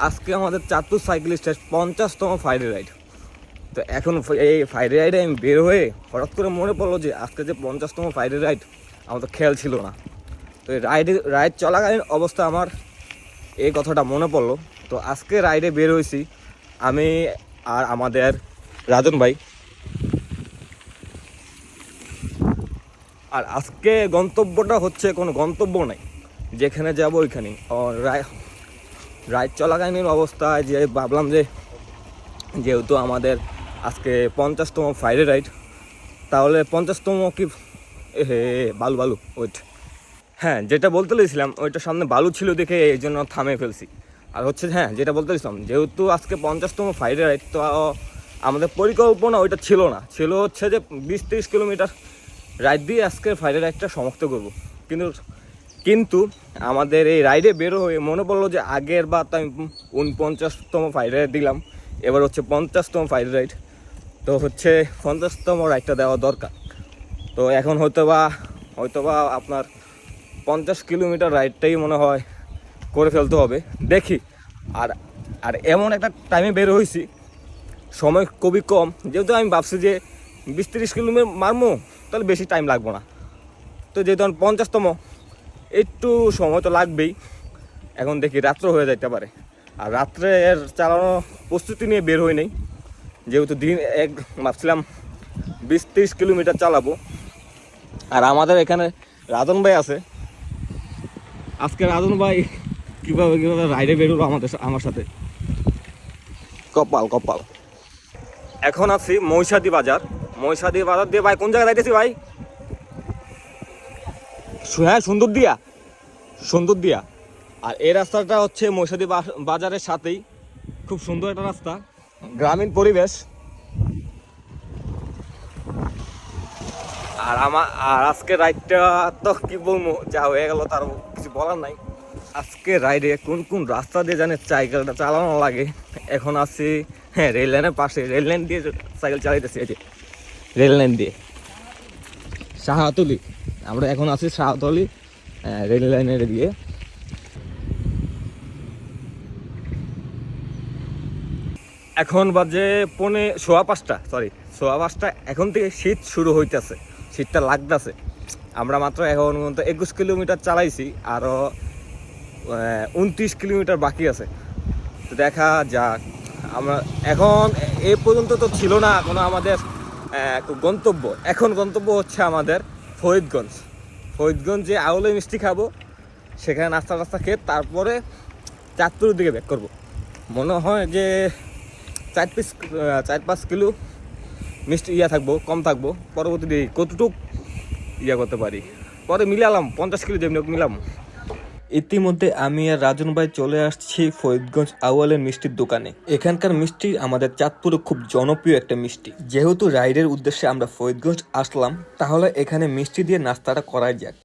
আজকে আমাদের চাঁদপুর সাইকেলিস্টের পঞ্চাশতম ফ্রাইডে রাইড তো এখন এই ফ্রাইডে রাইডে আমি বের হয়ে হঠাৎ করে মনে পড়ল যে আজকে যে পঞ্চাশতম ফ্রাইডে রাইড আমার তো খেয়াল ছিল না। তো এই রাইডে রাইড চলাকালীন অবস্থা আমার এই কথাটা মনে পড়ল। তো আজকে রাইডে বের হয়েছি আমি আর আমাদের রাজন ভাই। আর আজকে গন্তব্যটা হচ্ছে কোনো গন্তব্য নাই। যেখানে যাব ওইখানেই। ও, রাই- রাইড চলাকালীন অবস্থায় যে ভাবলাম যে, যেহেতু আমাদের আজকে পঞ্চাশতম ফ্রাইডে রাইড তাহলে পঞ্চাশতম কি হে, বালু বালু ওইট হ্যাঁ যেটা বলতে লেছিলাম ওইটা সামনে বালু ছিল দেখে এই জন্য থামে ফেলছি। আর হচ্ছে হ্যাঁ যেটা বলতে লেছিলাম যেহেতু আজকে পঞ্চাশতম ফ্রাইডে রাইড তো আমাদের পরিকল্পনা ওইটা ছিল না। ছিল হচ্ছে যে বিশ তিরিশ কিলোমিটার রাইড দিয়ে আজকে ফ্রাইডে রাইডটা সমাপ্ত করব। কিন্তু কিন্তু আমাদের এই রাইডে বেরো হয়ে মনে পড়ল যে আগের বার তো আমি উনপঞ্চাশতম ফ্রাইডে রাইড দিলাম। এবার হচ্ছে পঞ্চাশতম ফ্রাইডে রাইড তো হচ্ছে পঞ্চাশতম রাইডটা দেওয়া দরকার। তো এখন হয়তো বা হয়তো বা আপনার পঞ্চাশ কিলোমিটার রাইডটাই মনে হয় করে ফেলতে হবে। দেখি। আর আর এমন একটা টাইমে বের হয়েছি। সময় খুবই কম। যেহেতু আমি ভাবছি যে বিশ তিরিশ কিলোমিটার মারবো তাহলে বেশি টাইম লাগবো না। তো যেহেতু পঞ্চাশতম একটু সময় তো লাগবেই। এখন দেখি রাত্র হয়ে যাইতে পারে। আর রাত্রে এর চালানো প্রস্তুতি নিয়ে বের হই নেই। যেহেতু দিন এক, ভাবছিলাম বিশ তিরিশ কিলোমিটার চালাবো। আর আমাদের এখানে রাজন ভাই আছে। আজকে রাজন ভাই কীভাবে কীভাবে রাইডে বেরোলো আমাদের আমার সাথে? কপাল কপাল। এখন আছি মহিষাদি বাজার। মহিষাদি বাজার দিয়ে ভাই কোন জায়গায় যাইতেছি ভাই? হ্যাঁ সুন্দর দিয়া। সুন্দর দিয়া। আর এই রাস্তাটা হচ্ছে বা- বাজারের সাথেই। খুব সুন্দর একটা রাস্তা। গ্রামীণ পরিবেশ। আর আমার আর আজকে রাইডটা তো কি বলব, যা হয়ে গেল তার কিছু বলার নাই। আজকে রাইডে কোন কোন রাস্তা দিয়ে জানে সাইকেলটা চালানো লাগে। এখন আছি হ্যাঁ রেল লাইনের পাশে। রেল লাইন দিয়ে সাইকেল চালাইতেছি, এই যে। রেল লাইন দিয়ে। শাহাতলি আমরা এখন আছি আহ, রেল লাইনের দিয়ে এখন বাজে পনে সোয়া পাঁচটা সরি সোয়া পাঁচটা। এখন থেকে শীত শুরু হইতেছে শীতটা লাগতেছে। আমরা মাত্র এখন পর্যন্ত একুশ কিলোমিটার চালাইছি আরও উনত্রিশ কিলোমিটার বাকি আছে। তো দেখা যাক আমরা এখন এ পর্যন্ত তো ছিল না কোনো আমাদের গন্তব্য। এখন গন্তব্য হচ্ছে আমাদের ফরিদগঞ্জ। ফরিদগঞ্জে আউলে মিষ্টি খাব, সেখানে নাস্তা টাস্তা খেয়ে তারপরে চাঁদপুরের দিকে ব্যাক করব। মনে হয় যে চার পিস চার পাঁচ কিলো মিষ্টি ইয়া থাকব, কম থাকব। পরবর্তী পরবর্তীতে কতটুক ইয়া করতে পারি? পরে মিলালাম, পঞ্চাশ কিলো যেমনি মিলাম। ইতিমধ্যে আমি আর রাজন ভাই চলে আসছি ফরিদগঞ্জ আউয়ালের মিষ্টির দোকানে। এখানকার মিষ্টি আমাদের চাঁদপুরে খুব জনপ্রিয় একটা মিষ্টি। যেহেতু রাইডের উদ্দেশ্যে আমরা ফরিদগঞ্জ আসলাম, তাহলে এখানে মিষ্টি দিয়ে নাস্তাটা করাই যাক।